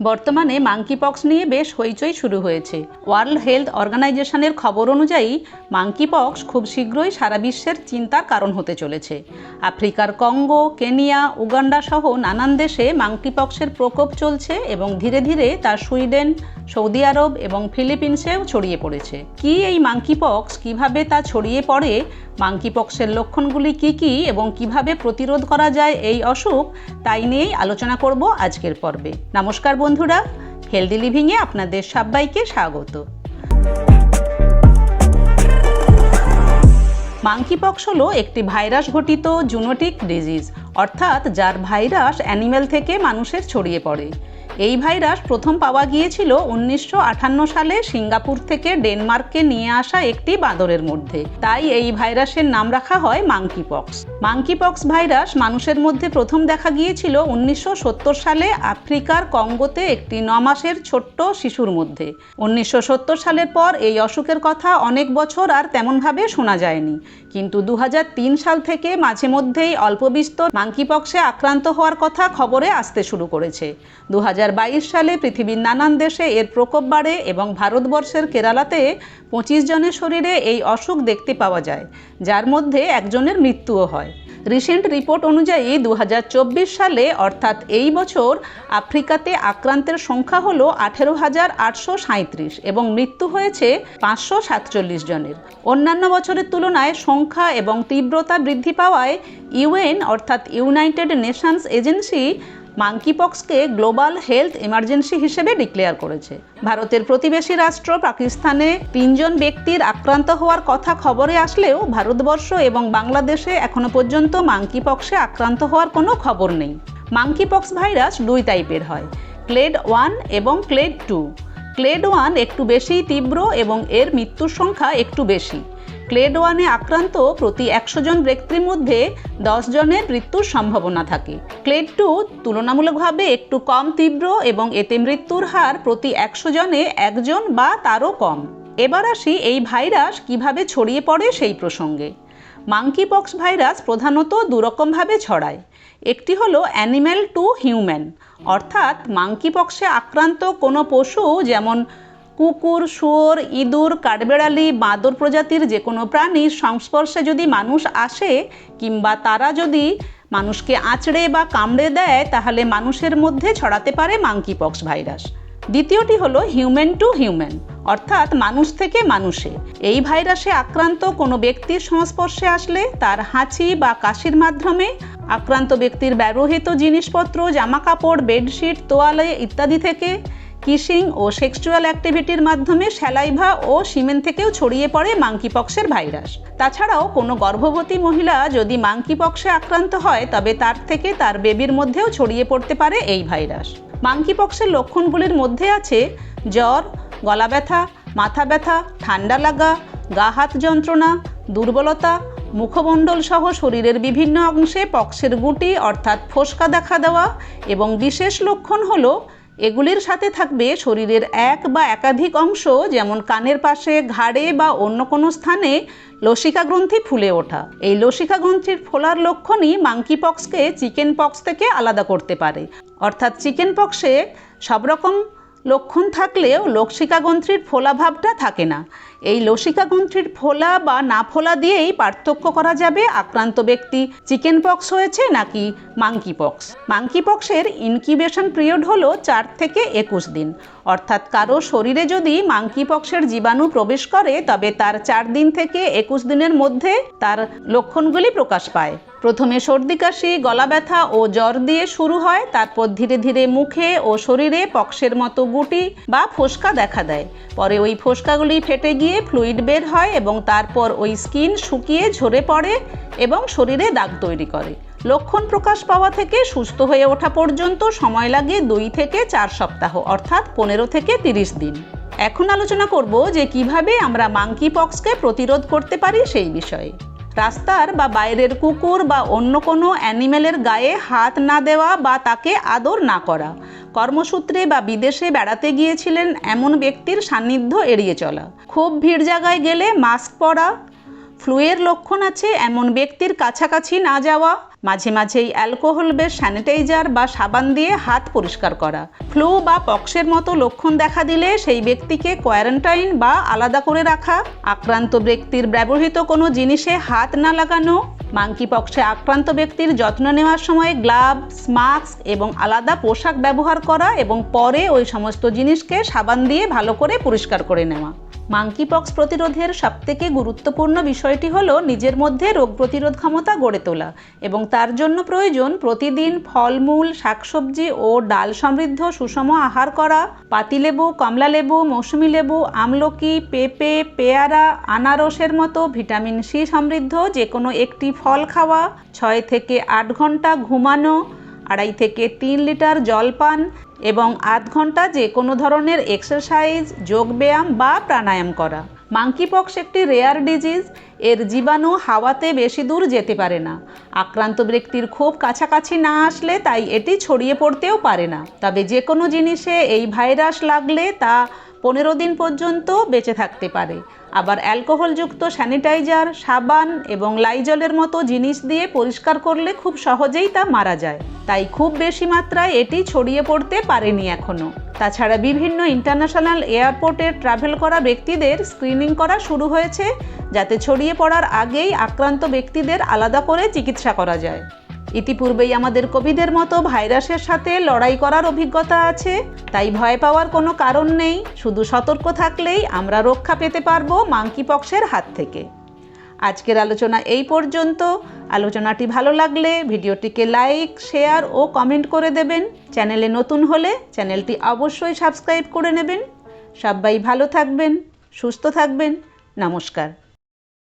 বর্তমানে মাঙ্কিপক্স নিয়ে বেশ হইচই শুরু হয়েছে। ওয়ার্ল্ড হেলথ অর্গানাইজেশনের খবর অনুযায়ী মাঙ্কিপক্স খুব শীঘ্রই সারা বিশ্বের চিন্তার কারণ হতে চলেছে। আফ্রিকার কঙ্গো, কেনিয়া, উগান্ডা সহ নানান দেশে মাঙ্কিপক্সের প্রকোপ চলছে এবং ধীরে ধীরে তা সুইডেন, সৌদি আরব এবং ফিলিপিন্সেও ছড়িয়ে পড়েছে। কি এই মাঙ্কিপক্স কীভাবে তা ছড়িয়ে পড়ে মাঙ্কিপক্সের লক্ষণগুলি কি কি এবং কীভাবে প্রতিরোধ করা যায় এই অসুখ, তাই নিয়েই আলোচনা করব আজকের পর্বে। নমস্কার বন্ধুরা হেলদি লিভিংয়ে আপনাদের সবাইকে স্বাগত। মাংকিপক্স হলো একটি ভাইরাস ঘটিত জুনোটিক ডিজিজ অর্থাৎ যার ভাইরাস অ্যানিমেল থেকে মানুষের ছড়িয়ে পড়ে। এই ভাইরাস প্রথম পাওয়া গিয়েছিল উনিশশো সালে সিঙ্গাপুর থেকে ডেনমার্ককে নিয়ে আসা একটি বাঁদরের মধ্যে। তাই এই ভাইরাসের নাম রাখা হয় মাঙ্কিপক্স মাঙ্কিপক্স ভাইরাস মানুষের মধ্যে প্রথম দেখা গিয়েছিল উনিশশো সত্তর সালে আফ্রিকার কঙ্গোতে একটি ন মাসের ছোট্ট শিশুর মধ্যে। উনিশশো সত্তর সালের পর এই অসুখের কথা অনেক বছর আর তেমনভাবে শোনা যায়নি। কিন্তু দু হাজার তিন সাল থেকে মাঝে মধ্যেই অল্প বিস্তর মাঙ্কিপক্সে আক্রান্ত হওয়ার কথা খবরে আসতে শুরু করেছে। দু সালে পৃথিবীর নানান দেশে এর প্রকোপ বাড়ে এবং ভারতবর্ষের কেরালাতে পঁচিশ জনের শরীরে এই অসুখ দেখতে পাওয়া যায়, যার মধ্যে একজনের মৃত্যুও হয়। রিসেন্ট রিপোর্ট অনুযায়ী দু হাজার চব্বিশ সালে, অর্থাৎ এই বছর, আফ্রিকাতে আক্রান্তের সংখ্যা হলো আঠেরো হাজার আটশো সাঁত্রিশ এবং মৃত্যু হয়েছে পাঁচশো সাতচল্লিশ জনের। অন্যান্য বছরের তুলনায় সংখ্যা এবং তীব্রতা বৃদ্ধি পাওয়ায় ইউএন, অর্থাৎ ইউনাইটেড নেশনস এজেন্সি মাঙ্কিপক্সকে গ্লোবাল হেলথ এমার্জেন্সি হিসেবে ডিক্লেয়ার করেছে। ভারতের প্রতিবেশী রাষ্ট্র পাকিস্তানে তিনজন ব্যক্তির আক্রান্ত হওয়ার কথা খবরে আসলেও ভারতবর্ষ এবং বাংলাদেশে এখনও পর্যন্ত মাঙ্কিপক্সে আক্রান্ত হওয়ার কোনো খবর নেই। মাঙ্কিপক্স ভাইরাস দুই টাইপের হয় ক্লেড ওয়ান এবং ক্লেড টু ক্লেড ওয়ান একটু বেশি তীব্র এবং এর মৃত্যুর সংখ্যা একটু বেশি। ক্লেড ওয়ানে আক্রান্ত প্রতি একশো জন ব্যক্তির মধ্যে দশ জনের মৃত্যুর সম্ভাবনা থাকে। ক্লেড টু তুলনামূলকভাবে একটু কম তীব্র এবং এতে মৃত্যুর হার প্রতি একশো জনে একজন বা তারও কম। এবার আসি এই ভাইরাস কীভাবে ছড়িয়ে পড়ে সেই প্রসঙ্গে। মাঙ্কিপক্স ভাইরাস প্রধানত দুরকমভাবে ছড়ায়। একটি হলো অ্যানিম্যাল টু হিউম্যান অর্থাৎ মাঙ্কিপক্সে আক্রান্ত কোনো পশু যেমন কুকুর, শুয়োর, ইঁদুর, কাঠবেড়ালি, বাঁদর প্রজাতির যে কোনো প্রাণীর সংস্পর্শে যদি মানুষ আসে কিংবা তারা যদি মানুষকে আঁচড়ে বা কামড়ে দেয়, তাহলে মানুষের মধ্যে ছড়াতে পারে মাঙ্কিপক্স ভাইরাস দ্বিতীয়টি হলো হিউম্যান টু হিউম্যান অর্থাৎ মানুষ থেকে মানুষে। এই ভাইরাসে আক্রান্ত কোনো ব্যক্তির সংস্পর্শে আসলে তার হাঁচি বা কাশির মাধ্যমে আক্রান্ত ব্যক্তির ব্যবহৃত জিনিসপত্র, জামাকাপড়, বেডশিট, তোয়ালে ইত্যাদি থেকে কিসিং ও সেক্সুয়াল অ্যাক্টিভিটির মাধ্যমে স্যালাইভা ও সিমেন থেকেও ছড়িয়ে পড়ে মাঙ্কিপক্সের ভাইরাস। তাছাড়াও কোনো গর্ভবতী মহিলা যদি মাঙ্কিপক্সে আক্রান্ত হয়, তবে তার থেকে তার বেবির মধ্যেও ছড়িয়ে পড়তে পারে এই ভাইরাস। মাঙ্কিপক্সের লক্ষণগুলির মধ্যে আছে জ্বর, গলা ব্যথা, মাথা ব্যথা, ঠান্ডা লাগা, গা হাত যন্ত্রণা, দুর্বলতা, মুখমণ্ডল সহ শরীরের বিভিন্ন অংশে পক্সের গুটি অর্থাৎ ফোসকা দেখা দেওয়া এবং বিশেষ লক্ষণ হলো এগুলির সাথে থাকবে শরীরের এক বা একাধিক অংশ, যেমন কানের পাশে, ঘাড়ে বা অন্য কোনো স্থানে লসিকা গ্রন্থি ফুলে ওঠা। এই লসিকা গ্রন্থির ফোলার লক্ষণই মাঙ্কি পক্সকে চিকেন পক্স থেকে আলাদা করতে পারে। অর্থাৎ চিকেন পক্সে সব রকম লক্ষণ থাকলেও লসিকা গ্রন্থির ফোলাভাবটা থাকে না। এই লসিকা গ্রন্থির ফোলা বা না ফোলা দিয়েই পার্থক্য করা যাবে আক্রান্ত ব্যক্তি। চিকেন পক্স হয়েছে নাকি মাংকি পক্স? মাংকি পক্সের ইনকিউবেশন পিরিয়ড হলো চার থেকে একুশ দিন। অর্থাৎ কারও শরীরে যদি মাংকি পক্সের জীবাণু প্রবেশ করে, তবে তার চার দিন থেকে একুশ দিনের মধ্যে তার লক্ষণগুলি প্রকাশ পায়। প্রথমে সর্দি, কাশি, গলা ব্যথা ও জ্বর দিয়ে শুরু হয়, তারপর ধীরে ধীরে মুখে ও শরীরে পক্সের মতো গুটি বা ফোসকা দেখা দেয়। পরে ওই ফোসকাগুলি ফেটে গিয়ে ফ্লুইড বের হয় এবং তারপর ওই স্কিন শুকিয়ে ঝরে পড়ে এবং শরীরে দাগ তৈরি করে। লক্ষণ প্রকাশ পাওয়া থেকে সুস্থ হয়ে ওঠা পর্যন্ত সময় লাগে দুই থেকে চার সপ্তাহ, অর্থাৎ পনেরো থেকে তিরিশ দিন। এখন আলোচনা করব যে কীভাবে আমরা মাংকি পক্সকে প্রতিরোধ করতে পারি সেই বিষয়ে। রাস্তার বা বাইরের কুকুর বা অন্য কোনো অ্যানিমেলের গায়ে হাত না দেওয়া বা তাকে আদর না করা। কর্মসূত্রে বা বিদেশে বেড়াতে গিয়েছিলেন এমন ব্যক্তির সান্নিধ্য এড়িয়ে চলা। খুব ভিড় জায়গায় গেলে মাস্ক পরা। ফ্লুয়ের লক্ষণ আছে এমন ব্যক্তির কাছাকাছি না যাওয়া। মাঝে মাঝেই অ্যালকোহল বেশ স্যানিটাইজার বা সাবান দিয়ে হাত পরিষ্কার করা। ফ্লু বা পক্সের মতো লক্ষণ দেখা দিলে সেই ব্যক্তিকে কোয়ারেন্টাইন বা আলাদা করে রাখা। আক্রান্ত ব্যক্তির ব্যবহৃত কোনো জিনিসে হাত না লাগানো। মাঙ্কি পক্সে আক্রান্ত ব্যক্তির যত্ন নেওয়ার সময় গ্লাভস, মাস্ক এবং আলাদা পোশাক ব্যবহার করা এবং পরে ওই সমস্ত জিনিসকে সাবান দিয়ে ভালো করে পরিষ্কার করে নেওয়া। মাঙ্কি পক্স প্রতিরোধের সবথেকে গুরুত্বপূর্ণ বিষয়টি হলো নিজের মধ্যে রোগ প্রতিরোধ ক্ষমতা গড়ে তোলা এবং তার জন্য প্রয়োজন প্রতিদিন ফলমূল, শাকসবজি ও ডাল সমৃদ্ধ সুষম আহার করা, পাতিলেবু, কমলালেবু, মৌসুমি লেবু, আমলকি, পেঁপে, পেয়ারা, আনারসের মতো ভিটামিন সি সমৃদ্ধ যে কোনো একটি ফল খাওয়া, ছয় থেকে আট ঘণ্টা ঘুমানো, আড়াই থেকে তিন লিটার জল পান এবং আধ ঘণ্টা যে কোনো ধরনের এক্সারসাইজ, যোগব্যায়াম বা প্রাণায়াম করা। মাঙ্কিপক্স একটি রেয়ার ডিজিজ, এর জীবাণু হাওয়াতে বেশি দূর যেতে পারে না। আক্রান্ত ব্যক্তির খুব কাছাকাছি না আসলে তাই এটি ছড়িয়ে পড়তেও পারে না। তবে যে কোনো জিনিসে এই ভাইরাস লাগলে তা পনেরো দিন পর্যন্ত বেঁচে থাকতে পারে। আবার অ্যালকোহলযুক্ত স্যানিটাইজার, সাবান এবং লাইজলের মতো জিনিস দিয়ে পরিষ্কার করলে খুব সহজেই তা মারা যায়। তাই খুব বেশি মাত্রায় এটি ছড়িয়ে পড়তে পারেনি এখনও তাছাড়া বিভিন্ন ইন্টারন্যাশনাল এয়ারপোর্টে ট্রাভেল করা ব্যক্তিদের স্ক্রিনিং করা শুরু হয়েছে, যাতে ছড়িয়ে পড়ার আগেই আক্রান্ত ব্যক্তিদের আলাদা করে চিকিৎসা করা যায়। ইতিপূর্বেই আমাদের কোভিডের মতো ভাইরাসের সাথে লড়াই করার অভিজ্ঞতা আছে, তাই ভয় পাওয়ার কোনো কারণ নেই। শুধু সতর্ক থাকলেই আমরা রক্ষা পেতে পারব মাঙ্কি পক্সের হাত থেকে। আজকের আলোচনা এই পর্যন্ত। আলোচনাটি ভালো লাগলে ভিডিওটিকে লাইক, শেয়ার ও কমেন্ট করে দেবেন। চ্যানেলে নতুন হলে চ্যানেলটি অবশ্যই সাবস্ক্রাইব করে নেবেন। সবাই ভালো থাকবেন, সুস্থ থাকবেন। নমস্কার।